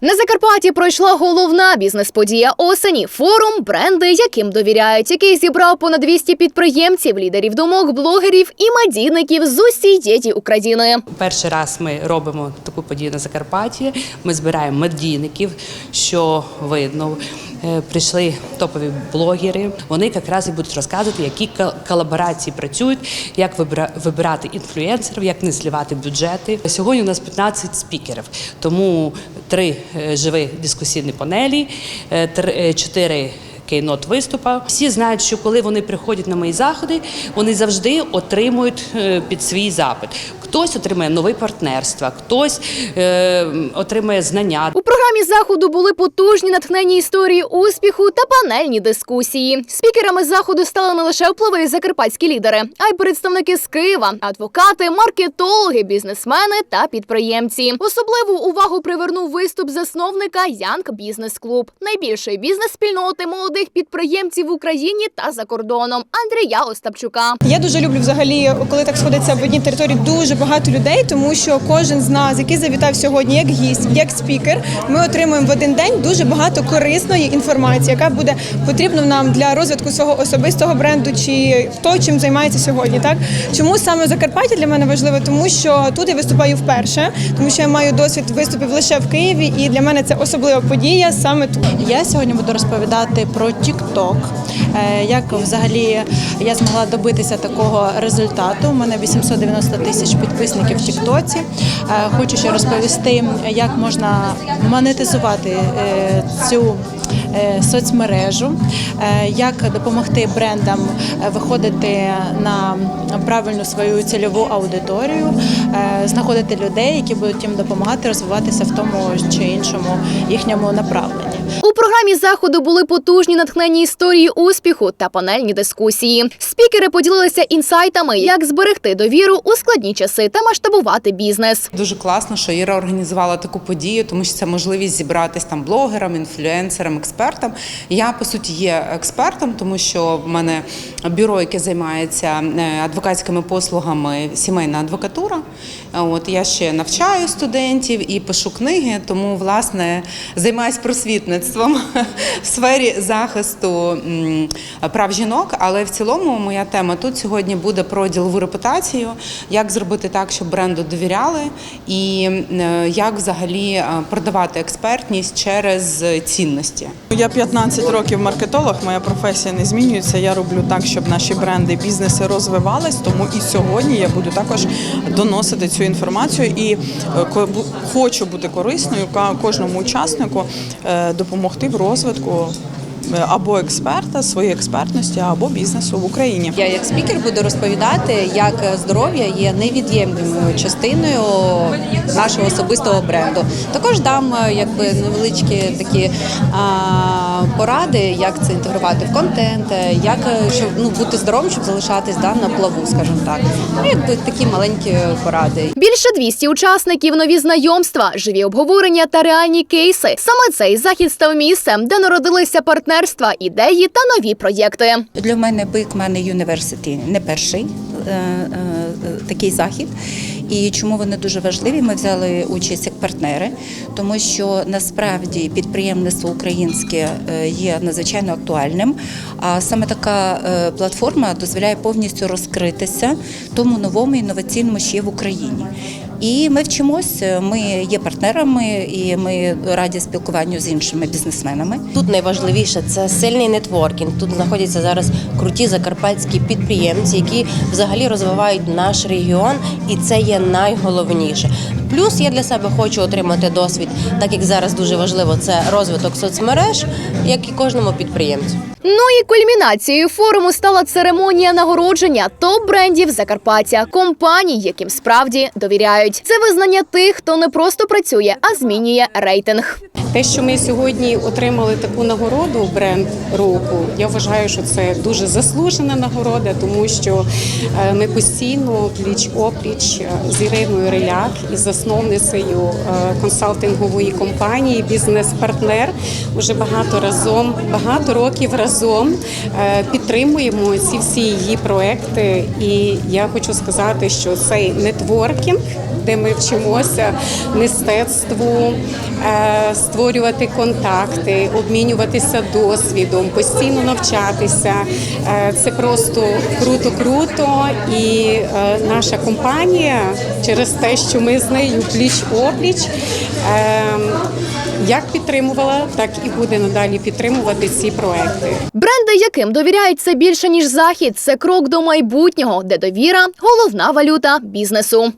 На Закарпатті пройшла головна бізнес-подія осені форум бренди, яким довіряють, який зібрав понад 200 підприємців, лідерів думок, блогерів і медійників з усієї України. Перший раз ми робимо таку подію на Закарпатті. Ми збираємо медійників, що видно. Е, Прийшли топові блогери. Вони якраз і будуть розказувати, які кол- колаборації працюють, як вибирати інфлюенсерів, як не зливати бюджети. Сьогодні у нас 15 спікерів, тому три е, живі дискусійні панелі, е, чотири кейнот виступа. Всі знають, що коли вони приходять на мої заходи, вони завжди отримують під свій запит. Хтось отримує нові партнерства, хтось е, отримує знання. У програмі заходу були потужні натхнені історії успіху та панельні дискусії. Спікерами заходу стали не лише впливові закарпатські лідери, а й представники з Києва, адвокати, маркетологи, бізнесмени та підприємці. Особливу увагу привернув виступ засновника Янг Бізнес Клуб, найбільшої бізнес-спільноти молодих підприємців в Україні та за кордоном Андрія Остапчука. Я дуже люблю взагалі, коли так сходиться в одній території дуже багато людей, тому що кожен з нас, який завітав сьогодні як гість, як спікер, ми отримуємо в один день дуже багато корисної інформації, яка буде потрібна нам для розвитку свого особистого бренду чи то, чим займається сьогодні. Так чому саме Закарпаття для мене важливо? Тому що тут я виступаю вперше, тому що я маю досвід виступів лише в Києві, і для мене це особлива подія саме тут. Я сьогодні буду розповідати про TikTok, е, як взагалі я змогла добитися такого результату. У мене 890 тисяч підписників в Тіктоці. Хочу ще розповісти, як можна монетизувати е, цю е, соцмережу, е, як допомогти брендам е, виходити на правильну свою цільову аудиторію, е, знаходити людей, які будуть їм допомагати розвиватися в тому чи іншому їхньому направленні. У програмі заходу були потужні натхнені історії успіху та панельні дискусії. Спікери поділилися інсайтами, як зберегти довіру у складні часи та масштабувати бізнес. Дуже класно, що Іра організувала таку подію, тому що це можливість зібратись там блогерам, інфлюенсерам, експертам. Я по суті є експертом, тому що в мене бюро, яке займається е, адвокатськими послугами, сімейна адвокатура. От я ще навчаю студентів і пишу книги, тому власне займаюся просвітництвом в сфері захисту прав жінок. Але в цілому моя тема тут сьогодні буде про ділову репутацію, як зробити так, щоб бренду довіряли, і е, як взагалі е, продавати експертність через цінності. Я 15 років маркетолог, моя професія не змінюється. Я роблю так, щоб наші бренди, бізнеси розвивались. Тому і сьогодні я буду також доносити цю інформацію і е, хочу бути корисною кожному учаснику е, допомогти в розвитку або експерта, своєї експертності, або бізнесу в Україні. Я як спікер буду розповідати, як здоров'я є невід'ємною частиною нашого особистого бренду. Також дам е, якби невеличкі такі а, поради, як це інтегрувати в контент, е, як е, щоб ну бути здоровим, щоб залишатись да, на плаву, скажімо так. Ну якби такі маленькі поради. Більше 200 учасників, нові знайомства, живі обговорення та реальні кейси. Саме цей захід став місцем, де народилися партнерства, ідеї та нові проєкти. Для мене Бикман Юніверситі не перший е, е, такий захід. І чому вони дуже важливі? Ми взяли участь як партнери, тому що насправді підприємництво українське е, є надзвичайно актуальним. А саме така е, платформа дозволяє повністю розкритися тому новому інноваційному що є в Україні. І ми вчимося. Ми є партнерами, і ми раді спілкуванню з іншими бізнесменами. Тут найважливіше це сильний нетворкінг. Тут знаходяться зараз круті закарпатські підприємці, які взагалі розвивають наш регіон, і це є найголовніше. Плюс я для себе хочу отримати досвід, так як зараз дуже важливо це розвиток соцмереж, як і кожному підприємцю. Ну і кульмінацією форуму стала церемонія нагородження топ-брендів Закарпаття, компаній, яким справді довіряють. Це визнання тих, хто не просто працює, а змінює рейтинг. Те, що ми сьогодні отримали таку нагороду бренд року, я вважаю, що це дуже заслужена нагорода, тому що е, ми постійно пліч опліч е, з Іриною Реляк із засновницею е, консалтингової компанії Бізнес-партнер. Уже багато разом, багато років разом е, підтримуємо ці всі її проекти. І я хочу сказати, що цей нетворкінг, де ми вчимося мистецтву, е, створювати контакти, обмінюватися досвідом, постійно навчатися. Е, Це просто круто, круто. І е, наша компанія через те, що ми з нею пліч опліч. Як підтримувала, так і буде надалі підтримувати ці проекти. Яким довіряють це більше ніж захід, це крок до майбутнього, де довіра головна валюта бізнесу.